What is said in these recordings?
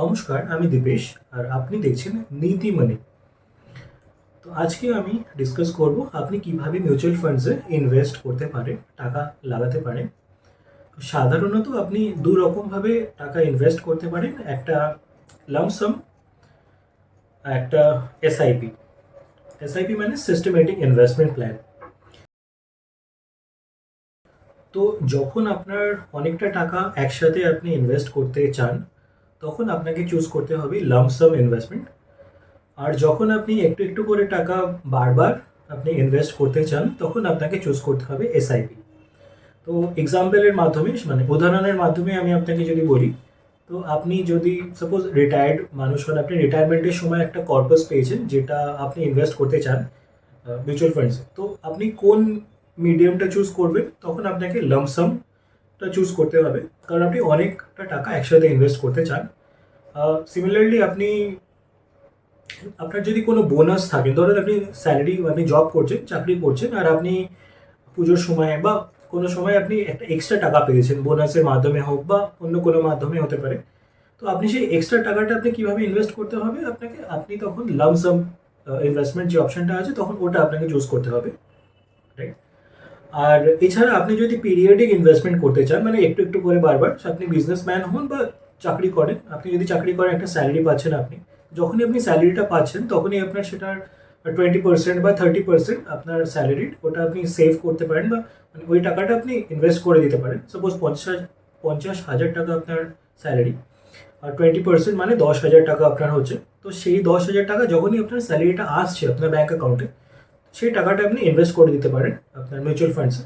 নমস্কার, আমি দীপেশ, আর আপনি দেখছেন নীতি মানি তো আজকে আমি ডিসকাস করব আপনি কীভাবে মিউচুয়াল ফান্ডসে ইনভেস্ট করতে পারেন টাকা লাগাতে পারেন সাধারণত আপনি দু রকমভাবে টাকা ইনভেস্ট করতে পারেন, একটা লামসাম একটা এসআইপি এসআইপি মানে সিস্টেমেটিক ইনভেস্টমেন্ট প্ল্যান তো যখন আপনার অনেকটা টাকা একসাথে আপনি ইনভেস্ট করতে চান তখন আপনাকে চুজ করতে হবে লামসাম ইনভেস্টমেন্ট আর যখন আপনি একটু একটু করে টাকা বারবার আপনি ইনভেস্ট করতে চান, তখন আপনাকে চুজ করতে হবে এসআইপি তো এক্সাম্পলের মাধ্যমে মানে উদাহরণের মাধ্যমে আমি আপনাকে যদি বলি, তো আপনি যদি সাপোজ রিটায়ার্ড মানুষ হন, আপনি রিটায়ারমেন্টের সময় একটা কর্পাস পেয়েছেন, যেটা আপনি ইনভেস্ট করতে চান মিউচুয়াল ফান্ডসে তো আপনি কোন মিডিয়ামটা চুজ করবেন, তখন আপনাকে লামসামটা চুজ করতে হবে। কারণ আপনি অনেকটা টাকা একসাথে ইনভেস্ট করতে চান সিমিলারলি আপনি, আপনার যদি কোনো বোনাস থাকে, ধরুন আপনি স্যালারি আপনি জব করছেন, চাকরি করছেন, আর আপনি পুজোর সময় বা কোনো সময় আপনি একটা এক্সট্রা টাকা পেয়েছেন বোনাসের মাধ্যমে হোক বা অন্য কোনো মাধ্যমে হতে পারে, তো আপনি সেই এক্সট্রা টাকাটা আপনি কীভাবে ইনভেস্ট করতে হবে? আপনাকে, আপনি তখন লামসাম ইনভেস্টমেন্ট যে অপশনটা আছে, তখন ওটা আপনাকে চুজ করতে হবে রাইট আর এছাড়া আপনি যদি পিরিয়ডিক ইনভেস্টমেন্ট করতে চান মানে একটু একটু করে বারবার, আপনি বিজনেসম্যান হন বা চাকরি করেন। আপনি যদি চাকরি করেন একটা স্যালারি পাচ্ছেন আপনি, যখনই আপনি স্যালারিটা পাচ্ছেন, তখনই আপনার সেটার টোয়েন্টি পার্সেন্ট বা থার্টি পার্সেন্ট আপনার স্যালারি ওটা আপনি সেভ করতে পারেন বা মানে ওই টাকাটা আপনি ইনভেস্ট করে দিতে পারেন। সাপোজ পঞ্চাশ পঞ্চাশ হাজার টাকা আপনার স্যালারি আর টোয়েন্টি পার্সেন্ট মানে দশ হাজার টাকা আপনার হচ্ছে। তো সেই দশ হাজার টাকা যখনই আপনার স্যালারিটা আসছে আপনার ব্যাঙ্ক অ্যাকাউন্টে সেই টাকাটা আপনি ইনভেস্ট করে দিতে পারেন আপনার মিউচুয়াল ফান্ডসে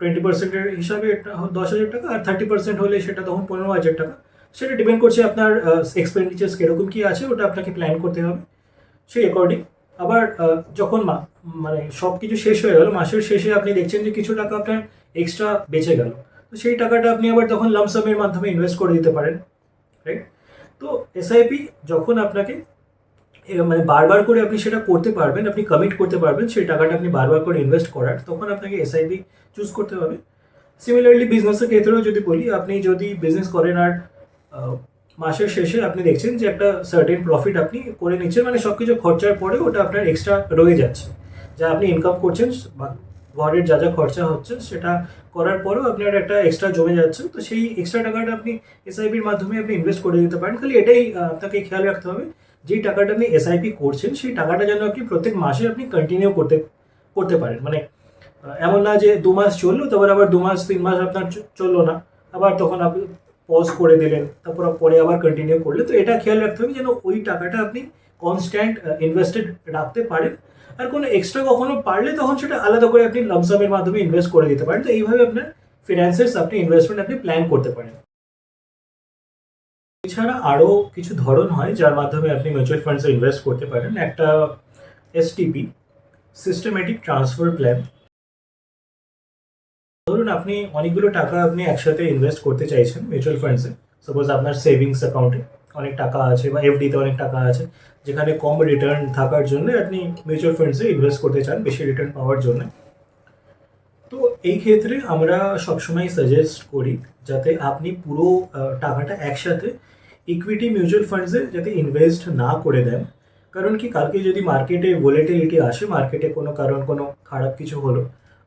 টোয়েন্টি পার্সেন্টের হিসাবে এটা দশ হাজার টাকা আর থার্টি পার্সেন্ট হলে সেটা তখন পনেরো হাজার টাকা। সেটা ডিপেন্ড করছে আপনার এক্সপেন্ডিচার্স কীরকম কী আছে, ওটা আপনাকে প্ল্যান করতে হবে। সেই অ্যাকর্ডিং আবার যখন মানে সব কিছু শেষ হয়ে গেল, মাসের শেষে আপনি দেখছেন যে কিছু টাকা আপনার এক্সট্রা বেঁচে গেল। তো সেই টাকাটা আপনি আবার তখন লামসামের মাধ্যমে ইনভেস্ট করে দিতে পারেন। রাইট তো এসআইপি যখন আপনাকে মানে বারবার করে আপনি সেটা করতে পারবেন, আপনি কমিট করতে পারবেন, সেই টাকাটা আপনি বারবার করে ইনভেস্ট করার, তখন আপনাকে এসআইপি চুজ করতে হবে। সিমিলারলি বিজনেসের ক্ষেত্রেও যদি বলি, আপনি যদি বিজনেস করেন আর মাসের শেষে আপনি দেখছেন যে একটা সার্টেন প্রফিট আপনি করে নিচ্ছেন মানে সব কিছু খরচার পরে ওটা আপনার এক্সট্রা রয়ে যাচ্ছে। যা আপনি ইনকাম করছেন ঘরের যা যা খরচা হচ্ছে, সেটা করার পরেও আপনার একটা এক্সট্রা জমে যাচ্ছে। তো সেই এক্সট্রা টাকাটা আপনি এসআইপির মাধ্যমে আপনি ইনভেস্ট করে দিতে পারেন। খালি এটাই আপনাকে খেয়াল রাখতে হবে যেই টাকাটা আপনি এসআইপি করছেন, সেই টাকাটা যেন আপনি প্রত্যেক মাসে আপনি কন্টিনিউ করতে করতে পারেন। মানে এমন না যে দু মাস চলল, তারপর আবার দু মাস, তিন মাস আপনার চলল না। আবার তখন আপনি পজ করে দিলেন, তারপর পরে আবার কন্টিনিউ করলে তো এটা খেয়াল রাখতে হবে যেন ওই টাকাটা আপনি কনস্ট্যান্ট ইনভেস্টেড রাখতে পারেন। আর কোনো এক্সট্রা কখনো পারলে তখন সেটা আলাদা করে আপনি লামসামের মাধ্যমে ইনভেস্ট করে দিতে পারেন। তো এইভাবে আপনার ফিনান্সেস আপনি ইনভেস্টমেন্ট আপনি প্ল্যান করতে পারেন। এছাড়া আরও কিছু ধরন হয় যার মাধ্যমে আপনি মিউচুয়াল ফান্ডসে ইনভেস্ট করতে পারেন। একটা এসটিপি সিস্টেমেটিক ট্রান্সফার প্ল্যান ধরুন আপনি অনেকগুলো টাকা আপনি একসাথে ইনভেস্ট করতে চাইছেন মিউচুয়াল ফান্ডসে সাপোজ আপনার সেভিংস অ্যাকাউন্টে অনেক টাকা আছে বা এফডিতে অনেক টাকা আছে, যেখানে কম রিটার্ন থাকার জন্য আপনি মিউচুয়াল ফান্ডসে ইনভেস্ট করতে চান, বেশি রিটার্ন পাওয়ার জন্য। তো এই ক্ষেত্রে আমরা সবসময় সাজেস্ট করি যাতে আপনি পুরো টাকাটা একসাথে ইকুইটি মিউচুয়াল ফান্ডসে যাতে ইনভেস্ট না করে দেন। কারণ কি, কালকে যদি মার্কেটে ভোলেটিলিটি আসে মার্কেটে কোনো কারণ, কোনো খারাপ কিছু হলো,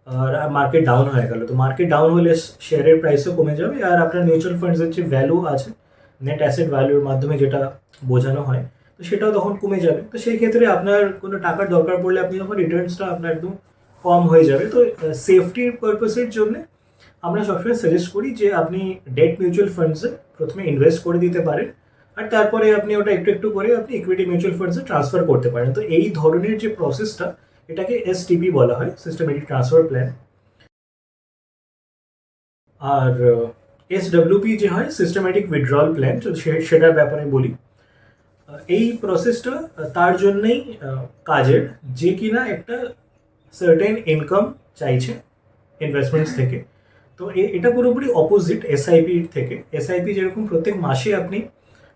আর মার্কেট ডাউন হয়ে গেল, তো মার্কেট ডাউন হলে শেয়ারের প্রাইসও কমে যাবে আর আপনার মিউচুয়াল ফান্ডসের যে ভ্যালু আছে নেট অ্যাসেট ভ্যালুর মাধ্যমে যেটা বোঝানো হয়, তো সেটাও তখন কমে যাবে। তো সেই ক্ষেত্রে আপনার কোনো টাকার দরকার পড়লে আপনি তখন রিটার্নসটা আপনার একদম কম হয়ে যাবে। তো সেফটির পারপাসের জন্য আমরা সবসময় সাজেস্ট করি যে আপনি ডেট মিউচুয়াল ফান্ডসে প্রথমে ইনভেস্ট করে দিতে পারেন আর তারপরে আপনি ওটা একটু একটু করে আপনি ইকুইটি মিউচুয়াল ফান্ডসে ট্রান্সফার করতে পারেন। তো, এই ধরনের যে প্রসেসটা এটাকে এসটিপি বলা হয় সিস্টেমেটিক ট্রান্সফার প্ল্যান আর এসডব্লিউপি যে হয় সিস্টেমেটিক উইথড্রল প্ল্যান সেটার ব্যাপারে বলি। এই প্রসেসটা তার জন্যই কাজের যে কিনা একটা সার্টেন ইনকাম চাইছে ইনভেস্টমেন্টস থেকে। তো এটা পুরোপুরি অপোজিট এসআইপি থেকে। এসআইপি যেরকম প্রত্যেক মাসে আপনি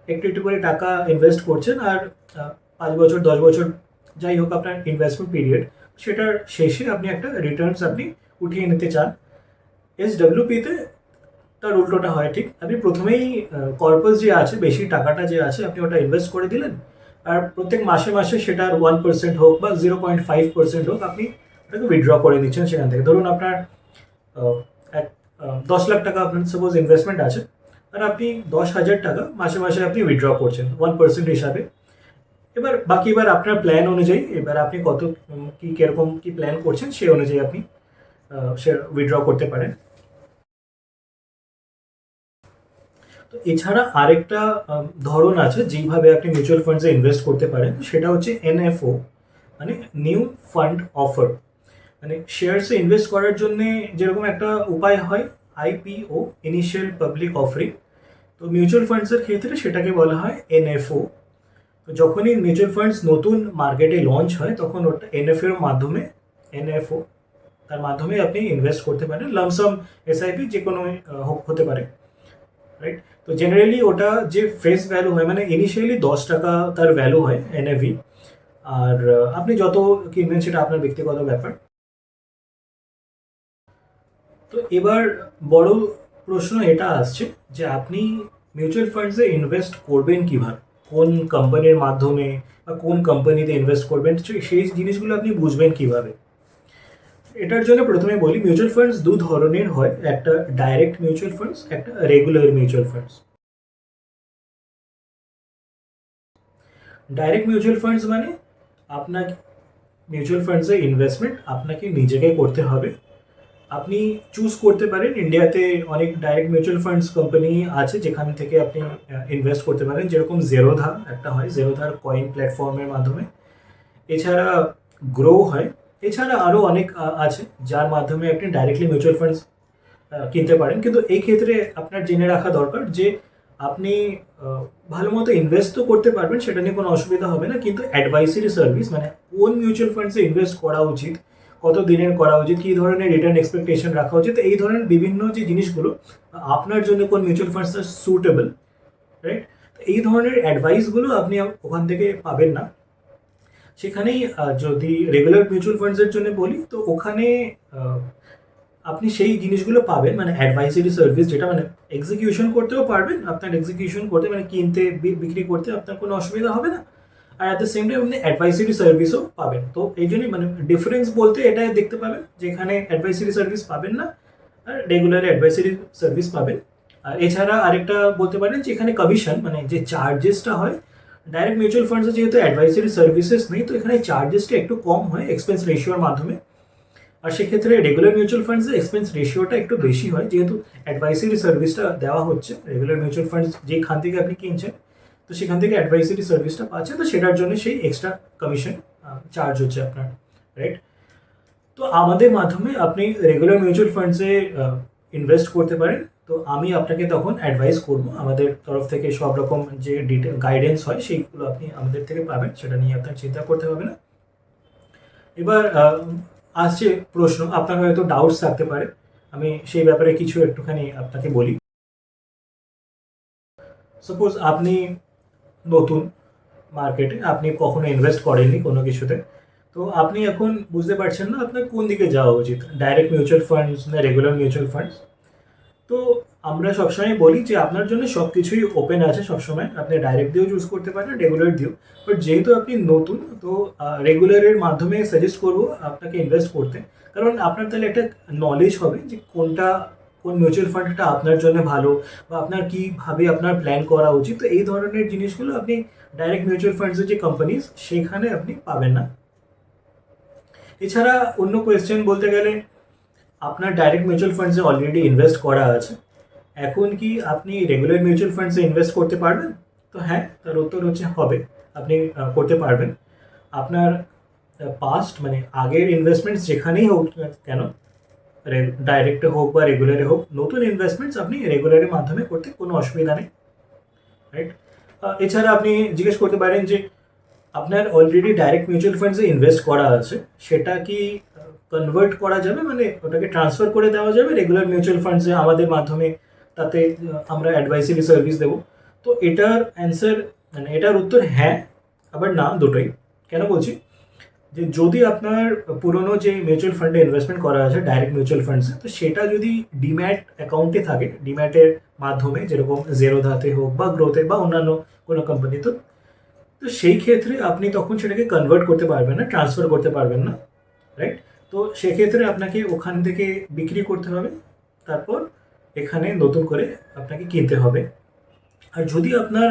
একটু একটু করে টাকা ইনভেস্ট করছেন আর পাঁচ বছর, দশ বছর যাই হোক আপনার ইনভেস্টমেন্ট পিরিয়ড সেটার শেষে আপনি একটা রিটার্নস আপনি উঠিয়ে নিতে চান। এস ডাব্লিউপিতে তার উল্টোটা হয় ঠিক। আপনি প্রথমেই কর্পাস যে আছে, বেশি টাকাটা যে আছে, আপনি ওটা ইনভেস্ট করে দিলেন। আর প্রত্যেক মাসে মাসে সেটার ওয়ান পার্সেন্ট হোক বা জিরো পয়েন্ট ফাইভ পার্সেন্ট হোক, আপনি উইথড্র করে দিচ্ছেন সেখান থেকে। ধরুন আপনার এক দশ লাখ টাকা আপনার সাপোজ ইনভেস্টমেন্ট আছে, আর আপনি দশ হাজার টাকা মাসে মাসে আপনি উইথড্র করছেন ওয়ান পার্সেন্ট হিসাবে। এবার বাকি এবার আপনার প্ল্যান অনুযায়ী, এবার আপনি কত কি, কীরকম, কি প্ল্যান করছেন সেই অনুযায়ী আপনি সে উইথড্র করতে পারেন। তো এছাড়া আরেকটা ধরন আছে যেইভাবে আপনি মিউচুয়াল ফান্ডসে ইনভেস্ট করতে পারেন, সেটা হচ্ছে এনএফও মানে নিউ ফান্ড অফার মানে শেয়ারসে ইনভেস্ট করার জন্য যেরকম একটা উপায় হয় আইপিও ইনিশিয়াল পাবলিক অফারিং তো মিউচুয়াল ফান্ডসের ক্ষেত্রে সেটাকে বলা হয় এনএফও তো যখনই মিউচুয়াল ফান্ডস নতুন মার্কেটে লঞ্চ হয়, তখন ওটা এনএফএর মাধ্যমে এনএফও তার মাধ্যমে আপনি ইনভেস্ট করতে পারেন লামসাম এসআইপি যে কোনো হতে পারে রাইট তো জেনারেলি ওটা যে ফেস ভ্যালু হয় মানে ইনিশিয়ালি দশ টাকা তার ভ্যালু হয় এনএভি আর আপনি যত কিনবেন সেটা আপনার ব্যক্তিগত ব্যাপার। তো এবার বড় প্রশ্ন এটা আসছে যে আপনি মিউচুয়াল ফান্ডসে ইনভেস্ট করবেন কীভাবে? কোন কোম্পানির মাধ্যমে বা কোন কোম্পানিতে ইনভেস্ট করবেন? সেই জিনিসগুলো আপনি বুঝবেন কীভাবে? এটার জন্য প্রথমে বলি মিউচুয়াল ফান্ডস দু ধরনের হয়। একটা ডাইরেক্ট মিউচুয়াল ফান্ডস একটা regular mutual funds direct mutual funds মানে আপনাকে মিউচুয়াল ফান্ডসে ইনভেস্টমেন্ট আপনাকে নিজেকে করতে হবে। আপনি চুজ করতে পারেন। ইন্ডিয়াতে অনেক ডাইরেক্ট মিউচুয়াল ফান্ডস কোম্পানি আছে, যেখান থেকে আপনি ইনভেস্ট করতে পারেন। যেরকম জেরোধা একটা হয় জেরোধার কয়েন প্ল্যাটফর্মের মাধ্যমে। এছাড়া গ্রো হয়। এছাড়া আরও অনেক আছে, যার মাধ্যমে আপনি ডাইরেক্টলি মিউচুয়াল ফান্ডস কিনতে পারেন। কিন্তু এই ক্ষেত্রে আপনার জেনে রাখা দরকার যে আপনি ভালো মতো ইনভেস্ট তো করতে পারবেন, সেটা নিয়ে কোনো অসুবিধা হবে না। কিন্তু অ্যাডভাইসারি সার্ভিস মানে কোন মিউচুয়াল ফান্ডসে ইনভেস্ট করা উচিত কত দিনের করা উচিত, কী ধরনের রিটার্ন এক্সপেকটেশন রাখা উচিত, এই ধরনের বিভিন্ন যে জিনিসগুলো, আপনার জন্য কোন মিউচুয়াল ফান্ডসটা সুটেবল রাইট এই ধরনের অ্যাডভাইসগুলো আপনি ওখান থেকে পাবেন না। সেখানেই যদি রেগুলার মিউচুয়াল ফান্ডসের জন্য বলি, তো ওখানে আপনি সেই জিনিসগুলো পাবেন মানে অ্যাডভাইসারি সার্ভিস যেটা মানে এক্সিকিউশন করতেও পারবেন, আপনার এক্সিকিউশন করতে মানে কিনতে বিক্রি করতে আপনার কোনো অসুবিধা হবে না। আর অ্যাট দ্য সেম টাইম আপনি অ্যাডভাইসারি সার্ভিসও পাবেন। তো এই জন্যই মানে ডিফারেন্স বলতে এটাই দেখতে পাবেন যেখানে অ্যাডভাইসারি সার্ভিস পাবেন না, আর রেগুলার অ্যাডভাইসারি সার্ভিস পাবেন। আর এছাড়া আরেকটা বলতে পারেন যে এখানে কমিশন মানে যে চার্জেসটা হয় ডাইরেক্ট মিউচুয়াল ফান্ডসে যেহেতু অ্যাডভাইসারি সার্ভিসেস নেই, তো এখানে চার্জেসটা একটু কম হয় এক্সপেন্স রেশিওর মাধ্যমে। আর সেক্ষেত্রে রেগুলার মিউচুয়াল ফান্ডসে এক্সপেন্স রেশিওটা একটু বেশি হয়, যেহেতু অ্যাডভাইসারি সার্ভিসটা দেওয়া হচ্ছে। রেগুলার মিউচুয়াল ফান্ডস যেখান থেকে আপনি কিনছেন তো সেখান থেকে অ্যাডভাইসারি সার্ভিসটা পাচ্ছেন তো সেটার জন্য সেই এক্সট্রা কমিশন চার্জ হচ্ছে আপনার রাইট তো আমাদের মাধ্যমে আপনি রেগুলার মিউচুয়াল ফান্ডসে ইনভেস্ট করতে পারেন। তো আমি আপনাকে তখন অ্যাডভাইস করব, আমাদের তরফ থেকে সব রকম যে ডিটেল গাইডেন্স হয়, সেইগুলো আপনি আমাদের থেকে পাবেন, সেটা নিয়ে আপনার চিন্তা করতে হবে না। এবার আসছে প্রশ্ন, আপনার হয়তো ডাউটস থাকতে পারে, আমি সেই ব্যাপারে কিছু একটুখানি আপনাকে বলি। সাপোজ আপনি নতুন মার্কেটে আপনি কখনো ইনভেস্ট করেননি কোনো কিছুতে। তো আপনি এখন বুঝতে পারছেন না আপনার কোন দিকে যাওয়া উচিত। ডাইরেক্ট মিউচুয়াল ফান্ডস না রেগুলার মিউচুয়াল ফান্ডস তো আমরা সবসময় বলি যে আপনার জন্য সব কিছুই ওপেন আছে সবসময়। আপনি ডাইরেক্ট দিয়েও চুজ করতে পারেন রেগুলার দিয়েও। বাট যেহেতু আপনি নতুন, তো রেগুলারের মাধ্যমে সাজেস্ট করব আপনাকে ইনভেস্ট করতে। কারণ আপনার তাহলে একটা নলেজ হবে যে কোনটা কোন মিউচুয়াল ফান্ডটা আপনার জন্য ভালো বা আপনার কীভাবে আপনার প্ল্যান করা উচিত? তো এই ধরনের জিনিসগুলো আপনি ডাইরেক্ট মিউচুয়াল ফান্ডসের যে কোম্পানিজ সেখানে আপনি পাবেন না। এছাড়া অন্য কোয়েশ্চেন বলতে গেলে, আপনার ডাইরেক্ট মিউচুয়াল ফান্ডসে অলরেডি ইনভেস্ট করা আছে। এখন কি আপনি রেগুলার মিউচুয়াল ফান্ডসে ইনভেস্ট করতে পারবেন? তো হ্যাঁ তার উত্তর হচ্ছে হবে। আপনি করতে পারবেন। আপনার পাস্ট মানে আগের ইনভেস্টমেন্টস যেখানেই হোক কেন ডাইরেক্টে হোক বা রেগুলারে হোক, নতুন ইনভেস্টমেন্টস আপনি রেগুলারের মাধ্যমে করতে কোনো অসুবিধা নেই রাইট এছাড়া আপনি জিজ্ঞেস করতে পারেন যে, আপনার অলরেডি ডাইরেক্ট মিউচুয়াল ফান্ডসে ইনভেস্ট করা আছে, সেটা কি কনভার্ট করা যাবে? মানে ওটাকে ট্রান্সফার করে দেওয়া যাবে রেগুলার মিউচুয়াল ফান্ডসে আমাদের মাধ্যমে, তাতে আমরা অ্যাডভাইসারি সার্ভিস দেবো? তো এটার অ্যান্সার মানে এটার উত্তর হ্যাঁ আবার না দুটোই। কেন বলছি? যে যদি আপনার পুরনো যে মিউচুয়াল ফান্ডে ইনভেস্টমেন্ট করা আছে ডাইরেক্ট মিউচুয়াল ফান্ডসে তো সেটা যদি ডিম্যাট অ্যাকাউন্টে থাকে ডিম্যাটের মাধ্যমে, যেরকম জেরোধাতে হোক বা গ্রোথে বা অন্যান্য কোনো কোম্পানি তো তো সেই ক্ষেত্রে আপনি তখন সেটাকে কনভার্ট করতে পারবেন না ট্রান্সফার করতে পারবেন না রাইট তো সেক্ষেত্রে আপনাকে ওখান থেকে বিক্রি করতে হবে, তারপর এখানে নতুন করে আপনাকে কিনতে হবে। আর যদি আপনার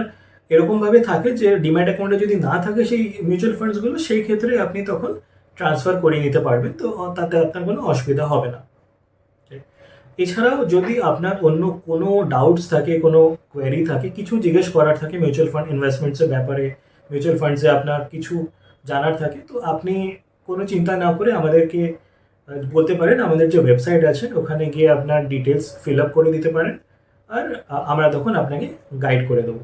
এরকমভাবে থাকে যে ডিম্যাট অ্যাকাউন্টে যদি না থাকে সেই মিউচুয়াল ফান্ডসগুলো সেই ক্ষেত্রে আপনি তখন ট্রান্সফার করে নিতে পারবেন। তো তাতে আপনার কোনো অসুবিধা হবে না। এছাড়াও যদি আপনার অন্য কোনো ডাউটস থাকে, কোনো কোয়ারি থাকে, কিছু জিজ্ঞেস করার থাকে মিউচুয়াল ফান্ড ইনভেস্টমেন্টসের ব্যাপারে মিউচুয়াল ফান্ডসে আপনার কিছু জানার থাকে, তো আপনি কোনো চিন্তা না করে আমাদেরকে বলতে পারেন। আমাদের যে ওয়েবসাইট আছে, ওখানে গিয়ে আপনার ডিটেলস ফিল আপ করে দিতে পারেন। আর আমরা তখন আপনাকে গাইড করে দেবো।